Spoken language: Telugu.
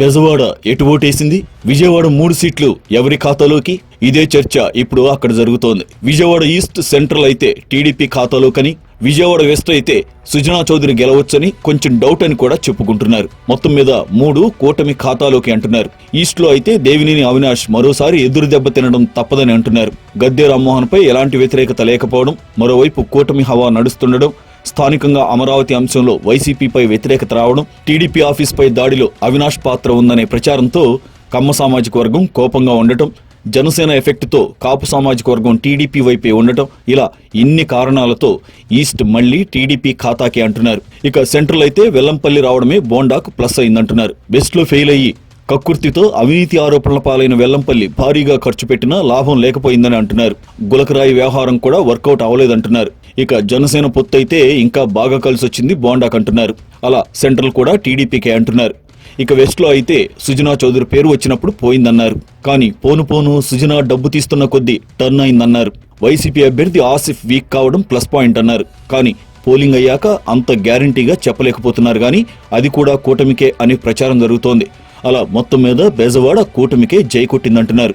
బెజవాడ ఎటు ఓటేసింది? విజయవాడ మూడు సీట్లు ఎవరి ఖాతాలోకి? ఇదే చర్చ ఇప్పుడు అక్కడ జరుగుతోంది. విజయవాడ ఈస్ట్ సెంట్రల్ అయితే టీడీపీ ఖాతాలోకని విజయవాడ వెస్ట్ అయితే సుజనా చౌదరి గెలవచ్చని కొంచెం డౌట్ అని కూడా చెప్పుకుంటున్నారు. మొత్తం మీద మూడు కూటమి ఖాతాలోకి అంటున్నారు. ఈస్ట్లో అయితే దేవినేని అవినాష్ మరోసారి ఎదురు దెబ్బ తినడం తప్పదని అంటున్నారు. గద్దె రామ్మోహన్ పై ఎలాంటి వ్యతిరేకత లేకపోవడం మరోవైపు కూటమి హవా నడుస్తుండడం స్థానికంగా అమరావతి అంశంలో వైసీపీపై వ్యతిరేకత రావడం టీడీపీ ఆఫీస్పై దాడిలో అవినాష్ పాత్ర ఉందనే ప్రచారంతో కమ్మ సామాజిక వర్గం కోపంగా ఉండటం జనసేన ఎఫెక్ట్తో కాపు సామాజిక వర్గం టీడీపీ వైపే ఉండటం ఇలా ఇన్ని కారణాలతో ఈస్ట్ మళ్ళీ టీడీపీ ఖాతాకి అంటున్నారు. ఇక సెంట్రల్ అయితే వెల్లంపల్లి రావడమే బోండాకు ప్లస్ అయిందంటున్నారు. వెస్ట్లో ఫెయిల్ అయ్యి కక్కుర్తితో అవినీతి ఆరోపణల పాలైన వెల్లంపల్లి భారీగా ఖర్చు పెట్టినా లాభం లేకపోయిందని అంటున్నారు. గులకరాయి వ్యవహారం కూడా వర్కౌట్ అవ్వలేదంటున్నారు. ఇక జనసేన పొత్తైతే ఇంకా బాగా కలిసి వచ్చింది బోండాకు అంటున్నారు. అలా సెంట్రల్ కూడా టీడీపీకే అంటున్నారు. ఇక వెస్ట్లో అయితే సుజనా చౌదరి పేరు వచ్చినప్పుడు పోయిందన్నారు. కానీ పోను పోను సుజనా డబ్బు తీస్తున్న కొద్దీ టర్న్ అయిందన్నారు. వైసీపీ అభ్యర్థి ఆసిఫ్ వీక్ కావడం ప్లస్ పాయింట్ అన్నారు. కానీ పోలింగ్ అయ్యాక అంత గ్యారంటీగా చెప్పలేకపోతున్నారు కానీ అది కూడా కూటమికే అనే ప్రచారం జరుగుతోంది. అలా మొత్తం మీద బెజవాడ కూటమికే జై కొట్టిందంటున్నారు.